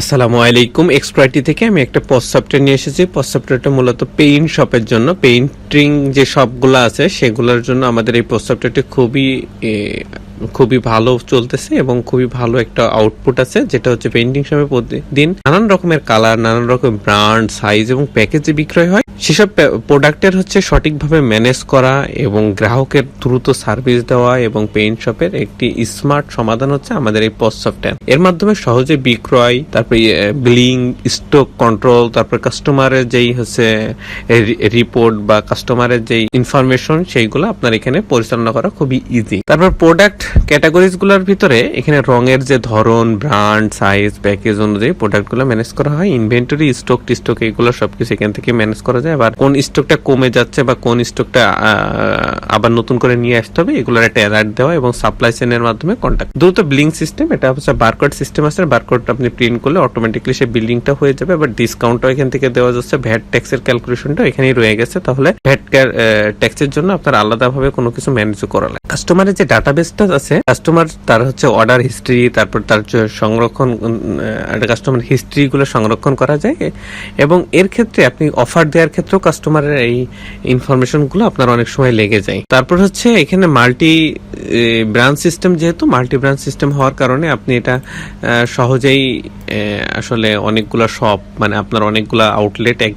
আসসালামু আলাইকুম। এক্সপ্রাইটি থেকে আমি একটা পস সফটওয়্যার নিয়ে এসেছি। পস সফটওয়্যারটা মূলত পেইন্ট শপের জন্য। পেইন্টিং যে শপগুলো আছে, সেগুলোর জন্য আমাদের এই পস সফটওয়্যারটি খুবই খুবই ভালো চলতেছে এবং খুবই ভালো একটা আউটপুট আছে, যেটা হচ্ছে পেন্টিং শপে প্রতিদিন নানান রকমের কালার নানান রকম ব্র্যান্ড সাইজ এবং প্যাকেজে বিক্রয় হয়। সেসব প্রোডাক্টের হচ্ছে সঠিকভাবে ম্যানেজ করা এবং গ্রাহকের দ্রুত সার্ভিস দেওয়া এবং পেইন্ট শপের একটি স্মার্ট সমাধান হচ্ছে আমাদের এই পোস্ট সফটওয়্যার এর মাধ্যমে সহজে বিক্রয়, তারপরে বিলিং স্টক কন্ট্রোল তারপর কাস্টমারের যেই হচ্ছে রিপোর্ট বা কাস্টমারের যেই ইনফরমেশন সেইগুলো আপনার এখানে পরিচালনা করা খুবই ইজি তারপর প্রোডাক্ট ক্যাটাগরিজগুলোর ভিতরে এখানে রঙের যে ধরন, ব্র্যান্ড, সাইজ, প্যাকেজ অনুযায়ী প্রোডাক্টগুলো ম্যানেজ করা হয়। ইনভেন্টরি, স্টক, টিস্টক, এগুলো সবকিছু এখান থেকে ম্যানেজ করা যায়। আবার কোন স্টকটা কমে যাচ্ছে বা কোন স্টকটা আবার নতুন করে নিয়ে আসতে হবে, এগুলোর একটা অ্যালার্ট দেওয়া এবং সাপ্লাই চেনের মাধ্যমে কন্ট্যাক্ট দ্রুত বিলিং সিস্টেম এটা হচ্ছে বারকোড সিস্টেম আছে বারকোড আপনি প্রিন্ট করলে অটোমেটিকলি সেই বিল্ডিংটা হয়ে যাবে, আবার ডিসকাউন্টও এখান থেকে দেওয়া যাচ্ছে। ভ্যাট ট্যাক্সের ক্যালকুলেশনটা এখানেই রয়ে গেছে। তাহলে ভ্যাট ট্যাক্সের জন্য আপনার আলাদাভাবে কোনো কিছু ম্যানেজ করা লাগে। কাস্টমারের যে ডাটাবেসটা আছে। কাস্টমার তার হচ্ছে অর্ডার হিস্ট্রি তারপর তার সংরক্ষণ কাস্টমার হিস্ট্রি গুলো সংরক্ষণ করা যায়। এবং এর ক্ষেত্রে আপনি অফার দেওয়ার ক্ষেত্রেও কাস্টমারের এই ইনফরমেশনগুলো আপনার অনেক সময় লেগে যায়। তারপর হচ্ছে এখানে মাল্টি ব্রাঞ্চ সিস্টেম যেহেতু মাল্টি ব্রাঞ্চ সিস্টেম হওয়ার কারণে আপনি এটা সহজেই আসলে অনেকগুলা শপ মানে আপনার অনেকগুলা আউটলেট এক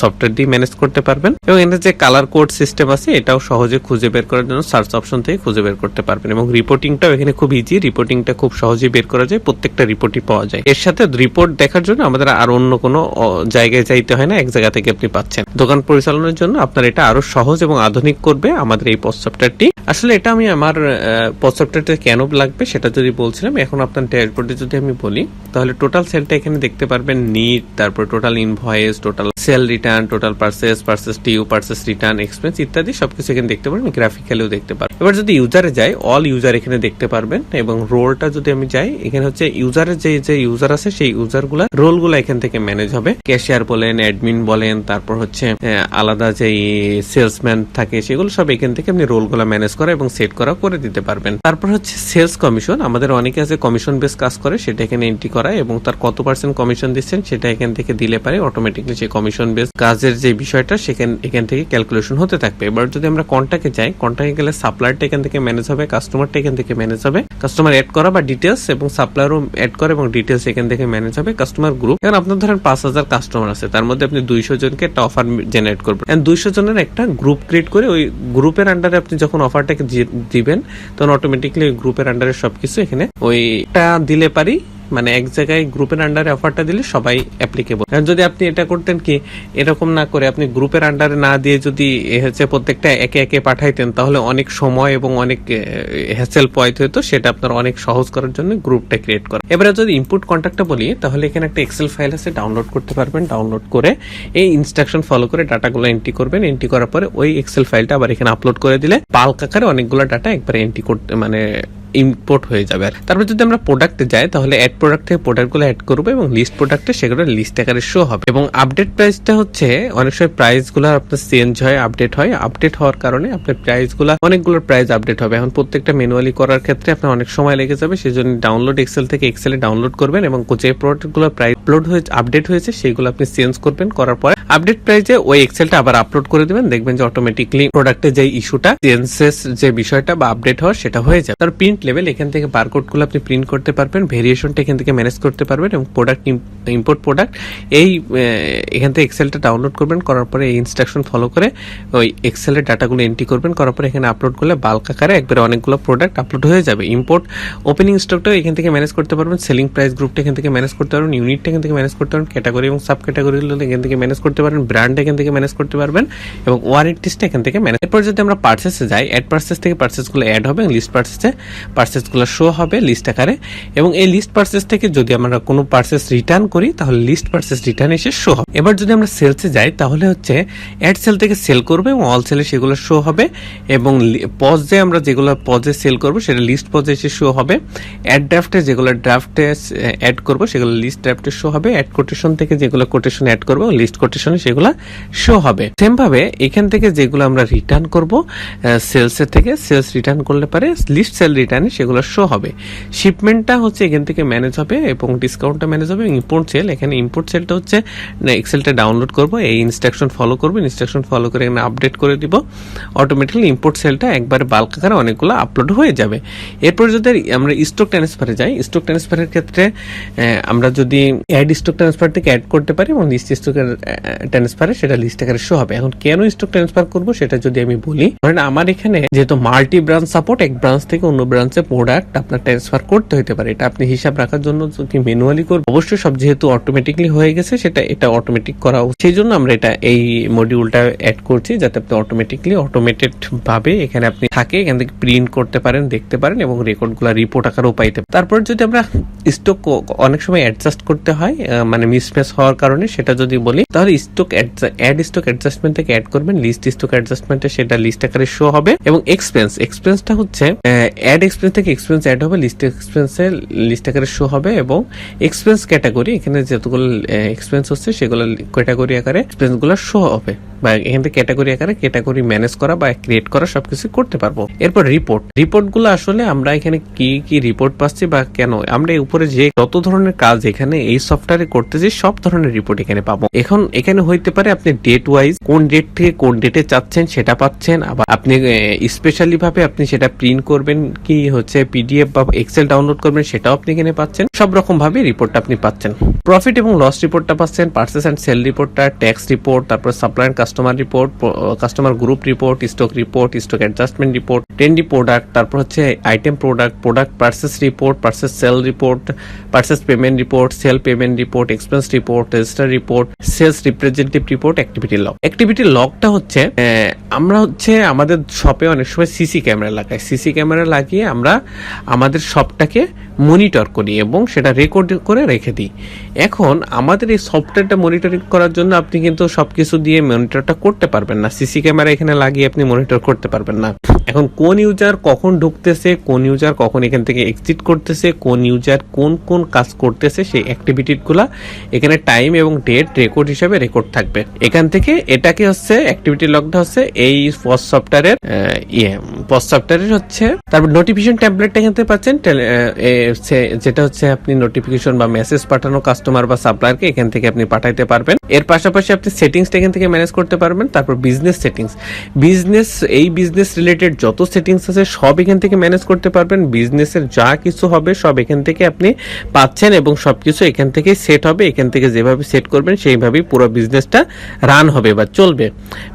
সফটওয়্যার দিয়ে ম্যানেজ করতে পারবেন। এবং এখানে যে কালার কোড সিস্টেম আছে, এটাও সহজে খুঁজে বের করার জন্য সার্চ অপশন থেকে খুঁজে বের করতে পারবেন। এবং রিপোর্টিংটাও এখানে খুব ইজি রিপোর্টিংটা খুব সহজেই বের করা যায়, প্রত্যেকটা রিপোর্টই পাওয়া যায়। এর সাথে রিপোর্ট দেখার জন্য আমাদের আর অন্য কোনো জায়গায় যাইতে হয় না, এক জায়গা থেকে আপনি পাচ্ছেন। দোকান পরিচালনার জন্য আপনার এটা আরও সহজ এবং আধুনিক করবে আমাদের এই পোস্ট সফটওয়্যারটি আসলে এটা আমি আমার পোস্ট সফটওয়্যারটা কেন লাগবে সেটা যদি বলছিলাম, এখন আপনার ড্যাশবোর্ডে যদি আমি বলি, তাহলে টোটাল সেলটা এখানে দেখতে পারবেন নিট তারপর total invoice total sale return total purchase purchase টিউ পার্সেস রিটার্ন এক্সপেন্স ইত্যাদি সবকিছু এখানে দেখতে পারবেন গ্রাফিক্যালিও দেখতে পারবেন এবার যদি ইউজারে যাই অল ইউজার এখানে দেখতে পারবেন এবং রোলটা যদি আমি যাই, এখানে হচ্ছে ইউজারের যে যে ইউজার আছে, সেই ইউজারগুলা রোলগুলা এখান থেকে ম্যানেজ হবে। ক্যাশিয়ার বলেন অ্যাডমিন বলেন, তারপর হচ্ছে আলাদা যে সেলসম্যান থাকে, সেগুলো সব এখান থেকে আপনি রোলগুলা ম্যানেজ করা এবং সেট করা করে দিতে পারবেন। তারপর হচ্ছে সেলস কমিশন আমাদের অনেকে আছে কমিশন বেস কাজ করে, সেটা এখানে এন্ট্রি করা এবং তার কত পার্সেন্ট কমিশন দিচ্ছেন, সেটা এখান থেকে দিলে পারে অটোমেটিকলি সেই কমিশন বেস কাজের যে বিষয়টা, সেখান, এখান থেকে ক্যালকুলেশন হতে থাকবে। এবার যদি আমরা কন্টাকে যাই কন্টাকে গেলে সাপ্লায়ারটা এখান থেকে ম্যানেজ হবে কাস্টমারটা এখান থেকে ম্যানেজ হবে। কাস্টমার অ্যাড করা বা ডিটেলস এবং সাপ্লায়ারও অ্যাড করে এবং ডিটেলস এখান থেকে ম্যানেজ হবে কাস্টমার গ্রুপ এখন আপনার ধরেন পাঁচ হাজার কাস্টমার আছে, তার মধ্যে আপনি দুইশো জনকে একটা অফার জেনারেট করবেন। দুইশো জনের একটা গ্রুপ ক্রিয়েট করে ওই গ্রুপের আন্ডারে আপনি যখন অফারটাকে দিবেন, তখন অটোমেটিকলি গ্রুপের আন্ডারে সবকিছু এখানে ওইটা দিলে পারি। মানে এক জায়গায় গ্রুপের আন্ডারে অফারটা দিলে সবাই অ্যাপ্লিকেবল যদি আপনি এটা করতেন কি, এরকম না করে আপনি গ্রুপের আন্ডারে না দিয়ে যদি হচ্ছে প্রত্যেকটা একে একে পাঠাইতেন, তাহলে অনেক সময় এবং অনেক হ্যাসেল পয়েন্ট হতো সেটা আপনার অনেক সহজ করার জন্য গ্রুপটা ক্রিয়েট করা। এবারে যদি ইনপুট কন্ট্যাক্টটা বলি, তাহলে এখানে একটা এক্সেল ফাইল আছে ডাউনলোড করতে পারবেন ডাউনলোড করে এই ইনস্ট্রাকশন ফলো করে ডাটাগুলো এন্ট্রি করবেন। এন্ট্রি করার পরে ওই এক্সেল ফাইলটা আবার এখানে আপলোড করে দিলে পাল্ক আকারে অনেকগুলো ডাটা একবারে এন্ট্রি করতে মানে ইম্পোর্ট হয়ে যাবে। আর তারপর যদি আমরা প্রোডাক্টে যাই, তাহলে অ্যাড প্রোডাক্ট থেকে প্রোডাক্টগুলো অ্যাড করব এবং লিস্ট প্রোডাক্টে সেগুলো লিস্ট আকারে শো হবে। এবং আপডেট প্রাইসটা হচ্ছে, অনেক সময় প্রাইসগুলো আপনার চেঞ্জ হয় আপডেট হয়। আপডেট হওয়ার কারণে আপনার প্রাইসগুলো অনেকগুলো প্রাইস আপডেট হবে। এখন প্রত্যেকটা ম্যানুয়ালি করার ক্ষেত্রে আপনার অনেক সময় লেগে যাবে সেই জন্য ডাউনলোড এক্সেল থেকে এক্সেলে ডাউনলোড করবেন এবং যে প্রোডাক্টগুলো প্রাইস আপলোড হয়েছে আপডেট হয়েছে, সেগুলো আপনি চেঞ্জ করবেন, করার পরে আপডেট প্রাইসে ওই এক্সেলটা আবার আপলোড করে দিবেন। দেখবেন যে অটোমেটিকলি প্রোডাক্টের যে ইস্যুটা চেঞ্জেস যে বিষয়টা বা আপডেট হওয়ার, সেটা হয়ে যাবে। তার প্রিন্ট লেভেল এখান থেকে বারকোডগুলো আপনি প্রিন্ট করতে পারবেন ভেরিয়েশনটা এখান থেকে ম্যানেজ করতে পারবেন এবং প্রোডাক্ট ইম্পোর্ট প্রোডাক্ট এই এখান থেকে এক্সেলটা ডাউনলোড করবেন, করার পরে এই ইনস্ট্রাকশন ফলো করে ওই এক্সেলের ডাটাগুলো এন্ট্রি করবেন, করার পরে এখানে আপলোড করলে বাল্ক আকারে একবারে অনেকগুলো প্রোডাক্ট আপলোড হয়ে যাবে। ইম্পোর্ট ওপেনিং স্টকটাও এখান থেকে ম্যানেজ করতে পারবেন সেলিং প্রাইস গ্রুপটা এখান থেকে ম্যানেজ করতে পারবেন ইউনিটটা এখান থেকে ম্যানেজ করতে পারবেন ক্যাটাগরি এবং সাব ক্যাটাগরিগুলো এখান থেকে ম্যানেজ করতে পারবেন ব্র্যান্ড এখান থেকে ম্যানেজ করতে পারবেন এবং ওয়ারেন্টিসটা এখান থেকে ম্যানেজ এরপর যদি আমরা পার্সেসে যাই অ্যাড পার্সেস থেকে পার্সেসগুলো অ্যাড হবে লিস্ট পার্সেসে পার্সেসগুলো শো হবে লিস্ট আকারে এবং এই লিস্ট পার্সেস থেকে যদি আমরা কোনো পার্সেস রিটার্ন করি, তাহলে লিস্ট পার্সেস রিটার্ন এসে শো হবে। এবার যদি আমরা সেলসে যাই, তাহলে হচ্ছে অ্যাড সেল থেকে সেল করবে এবং অল সেলে সেগুলো শো হবে এবং পজে আমরা যেগুলো পজে সেল করব, সেটা লিস্ট পজে এসে শো হবে। অ্যাড ড্রাফটে যেগুলো ড্রাফটে অ্যাড করব, সেগুলো লিস্ট ড্রাফটে শো হবে। অ্যাড কোটেশন থেকে যেগুলো কোটেশন অ্যাড করব লিস্ট কোটেশনে সেগুলো শো হবে। সেম ভাবে এখান থেকে যেগুলো আমরা রিটার্ন করব সেলসের থেকে সেলস রিটার্ন করলে পারে লিস্ট সেল রিটার্নে সেগুলো শো হবে। শিপমেন্টটা হচ্ছে এখান থেকে ম্যানেজ হবে এবং ডিসকাউন্টটা ম্যানেজ হবে ইম্পোর্ট সেল এখানে ইম্পোর্ট সেলটা হচ্ছে এক্সেলটা ডাউনলোড করব, এই ইনস্ট্রাকশন ফলো করব ইনস্ট্রাকশন ফলো করে এখানে আপডেট করে দিব। অটোমেটিক্যালি ইম্পোর্ট সেলটা একবার বাল্ক আকারে অনেকগুলো আপলোড হয়ে যাবে। এরপর যদি আমরা স্টক ট্রান্সফারে যাই স্টক ট্রান্সফারের ক্ষেত্রে আমরা যদি অ্যাড স্টক ট্রান্সফার থেকে অ্যাড করতে পারি এবং লিস্ট স্টক ট্রান্সফারে সেটা লিস্ট আকারে শো হবে। এখন কেন স্টক ট্রান্সফার করব সেটা যদি আমি বলি, ধরেন আমার এখানে যেহেতু মাল্টি ব্রাঞ্চ সাপোর্ট এক ব্রাঞ্চ থেকে অন্য ব্রাঞ্চে প্রোডাক্ট আপনার ট্রান্সফার করতে হতে পারে এটা আপনি হিসাব রাখার জন্য যদি ম্যানুয়ালি করবেন অবশ্যই সব যেহেতু অটোমেটিকলি হয়ে গেছে, সেটা, এটা অটোমেটিক করা সেই জন্য আমরা এটা এই মডিউলটা অ্যাড করছি যাতে আপনি অটোমেটিকলি অটোমেটেড ভাবে এখানে আপনি থাকে, এখান থেকে প্রিন্ট করতে পারেন, দেখতে পারেন এবং রেকর্ডগুলো রিপোর্ট আকারেও পাইতে। তারপর যদি আমরা স্টক অনেক সময় অ্যাডজাস্ট করতে হয় মানে মিসম্যাচ হওয়ার কারণে সেটা যদি বলি, তাহলে স্টক অ্যাড স্টক অ্যাডজাস্টমেন্ট থেকে অ্যাড করবেন লিস্ট স্টক অ্যাডজাস্টমেন্টে সেটা লিস্ট আকারে শো হবে এবং এক্সপেন্স এক্সপেন্সটা হচ্ছে অ্যাড এক্সপেন্স থেকে এক্সপেন্স অ্যাড হবে লিস্ট এক্সপেন্সে লিস্ট আকারে শো হবে এবং এক্সপেন্স ক্যাটাগরি এখানে যতগুলো এক্সপেন্স হচ্ছে সেগুলো ক্যাটাগরি আকারে এক্সপেন্সগুলো শো হবে বা এখান থেকে ক্যাটাগরি আকারে ক্যাটাগরি ম্যানেজ করা বা ক্রিয়েট করা সবকিছু করতে পারব। এরপর রিপোর্ট রিপোর্টগুলো আসলে আমরা এখানে কি কি রিপোর্ট পাচ্ছি বা কেন? আমরা উপরে যে যত ধরনের কাজ এখানে এই সফটওয়্যারে করতেছি সব ধরনের রিপোর্ট এখানে পাবো। এখন এখানে হইতে পারে আপনি ডেট ওয়াইজ কোন ডেট থেকে কোন ডেটে চাচ্ছেন সেটা পাচ্ছেন, আবার আপনি স্পেশালি ভাবে আপনি সেটা প্রিন্ট করবেন কি হচ্ছে পিডিএফ বা এক্সেল ডাউনলোড করবেন, সেটাও আপনি এখানে পাচ্ছেন। সব রকম ভাবে রিপোর্টটা আপনি পাচ্ছেন। প্রফিট এবং লস রিপোর্টটা পাচ্ছেন পার্সেস অ্যান্ড সেল রিপোর্টটা ট্যাক্স রিপোর্ট তারপর supply customer report customer group report stock report stock adjustment report টেন্ডি product তারপর হচ্ছে item product product purchase report purchase sale report purchase payment report sale payment report expense report register report sales representative report activity log activity লগটা হচ্ছে আমরা হচ্ছে আমাদের শপে অনেক সময় সিসি ক্যামেরা লাগাই। সিসি ক্যামেরা লাগিয়ে আমরা আমাদের সবটাকে মনিটর করি এবং সেটা রেকর্ড করে রেখে দিই। এখন আমাদের এই সফটওয়্যারটা মনিটরিং করার জন্য আপনি কিন্তু সব কিছু দিয়ে মনিটরটা করতে পারবেন না। সিসি ক্যামেরা এখানে লাগিয়ে আপনি মনিটর করতে পারবেন না। এখন কোন ইউজার কখন ঢুকতেছে, কোন ইউজার কখন এখান থেকে এক্সিট করতেছে, কোন ইউজার কোন কোন কাজ করতেছে, সেই অ্যাক্টিভিটিগুলা এখানে টাইম এবং ডেট রেকর্ড হিসাবে রেকর্ড থাকবে। এখান থেকে এটাকে হচ্ছে অ্যাক্টিভিটি লগটা হচ্ছে এই পোস্ট সফটওয়্যারের ইয়ে পোস্ট সফটওয়্যারের হচ্ছে, তারপর নোটিফিকেশন ট্যাবলেটটা এখান থেকে পাচ্ছেন যেটা হচ্ছে আপনি নোটিফিকেশন বা মেসেজ পাঠানো কাস্টমার বা সাপ্লায়ারকে এখান থেকে আপনি পাঠাইতে পারবেন। এর পাশাপাশি আপনি সেটিংসটা এখান থেকে ম্যানেজ করতে পারবেন, তারপর বিজনেস সেটিংস বিজনেস এই বিজনেস রিলেটেড যত সেটিংস আছে সব এখান থেকে ম্যানেজ করতে পারবেন। বিজনেসের যা কিছু হবে সব এখান থেকে আপনি পাচ্ছেন এবং সব কিছু এখান থেকে সেট হবে। এখান থেকে যেভাবে সেট করবেন সেইভাবেই পুরো বিজনেসটা রান হবে বা চলবে।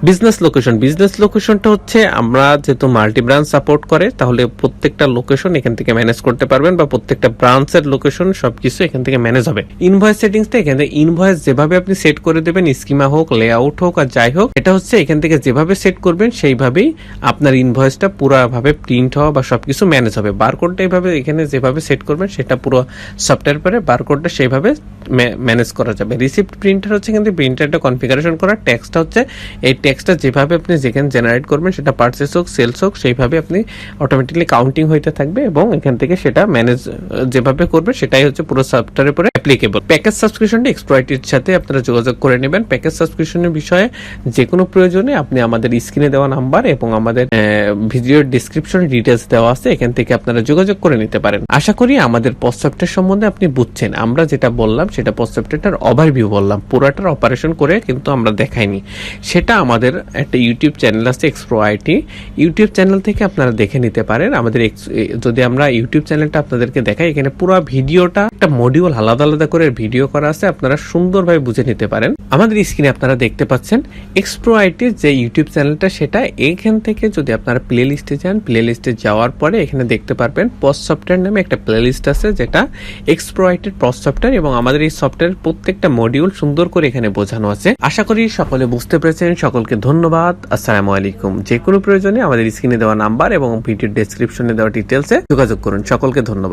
বিজনেস লোকেশন বিজনেস লোকেশনটা হচ্ছে আমরা যেহেতু মাল্টি ব্রাঞ্চ সাপোর্ট করে, তাহলে প্রত্যেকটা লোকেশন এখান থেকে ম্যানেজ করতে পারবেন বা প্রত্যেকটা ব্রাঞ্চের লোকেশন সব কিছু এখান থেকে ম্যানেজ হবে। ইনভয়েস সেটিংসটা এখান থেকে ইনভয়েস যেভাবে আপনি সেট করে দেবেন স্কিমা হোক লেআউট হোক আর যাই হোক, এটা হচ্ছে এখান থেকে যেভাবে সেট করবেন সেইভাবেই আপনার ইনভয়েসটা পুরোভাবে প্রিন্ট হওয়া বা সবকিছু ম্যানেজ হবে। বারকোডটা এইভাবে এখানে যেভাবে সেট করবেন, সেটা পুরো সফটওয়্যার পরে বারকোডটা সেইভাবে ম্যানেজ করা যাবে। রিসিপ্ট প্রিন্টার হচ্ছে কিন্তু প্রিন্টারটা কনফিগারেশন করা ট্যাক্সটা হচ্ছে এই ট্যাক্সটা যেভাবে আপনি যেখানে জেনারেট করবেন, সেটা পার্চেস হোক সেলস হোক, সেইভাবে আপনি অটোমেটিকলি কাউন্টিং হইতে থাকবে এবং এখান থেকে সেটা ম্যানেজ যেভাবে করবে, সেটাই হচ্ছে পুরো সফটওয়্যারের পরে অ্যাপ্লিকেবল প্যাকেজ সাবস্ক্রিপশনটা এক্সপ্লয়েটির সাথে আপনারা যোগাযোগ করে নেবেন। প্যাকেজ সাবস্ক্রিপশনের বিষয়ে যে কোনো প্রয়োজনে আপনি আমাদের স্ক্রিনে দেওয়া নাম্বার এবং আমাদের ভিডিওর ডিসক্রিপশন ডিটেলস দেওয়া আছে, এখান থেকে আপনারা যোগাযোগ করে নিতে পারেন। আশা করি আমাদের সফটওয়্যার সম্বন্ধে আপনি বুঝছেন। আমরা যেটা বললাম, সেটা সফটওয়্যারটার ওভারভিউ বললাম। পুরাটার অপারেশন করে কিন্তু আমরা দেখাইনি। সেটা আমাদের একটা ইউটিউব চ্যানেল আছে এক্সপ্রো আইটি ইউটিউব চ্যানেল থেকে আপনারা দেখে নিতে পারেন। আমাদের যদি আমরা ইউটিউব চ্যানেলটা আপনাদেরকে দেখাই, এখানে পুরো ভিডিওটা একটা মডিউল আলাদা আলাদা করে ভিডিও করা আছে, আপনারা সুন্দরভাবে বুঝে নিতে পারেন। আমাদের স্ক্রিনে আপনারা দেখতে পাচ্ছেন এক্সপ্রো আইটির যে ইউটিউব চ্যানেলটা সেটা এখান থেকে যদি আপনারা প্লে লিস্টে যান। প্লে লিস্টে যাওয়ার পরে এখানে দেখতে পারবেন পোস্ট সফটওয়্যার নামে একটা প্লে লিস্ট আছে, যেটা এক্সপ্রো পস পোস্ট সফটওয়্যার এবং আমাদের এই সফটওয়্যার প্রত্যেকটা মডিউল সুন্দর করে এখানে বোঝানো আছে। আশা করি সকলে বুঝতে পেরেছেন। সকলকে ধন্যবাদ। আসসালামু আলাইকুম। যে কোনো প্রয়োজনে আমাদের স্ক্রিনে দেওয়া নাম্বার এবং ভিডিও ডেসক্রিপশনে দেওয়া ডিটেলসে যোগাযোগ করুন। সকলকে ধন্যবাদ।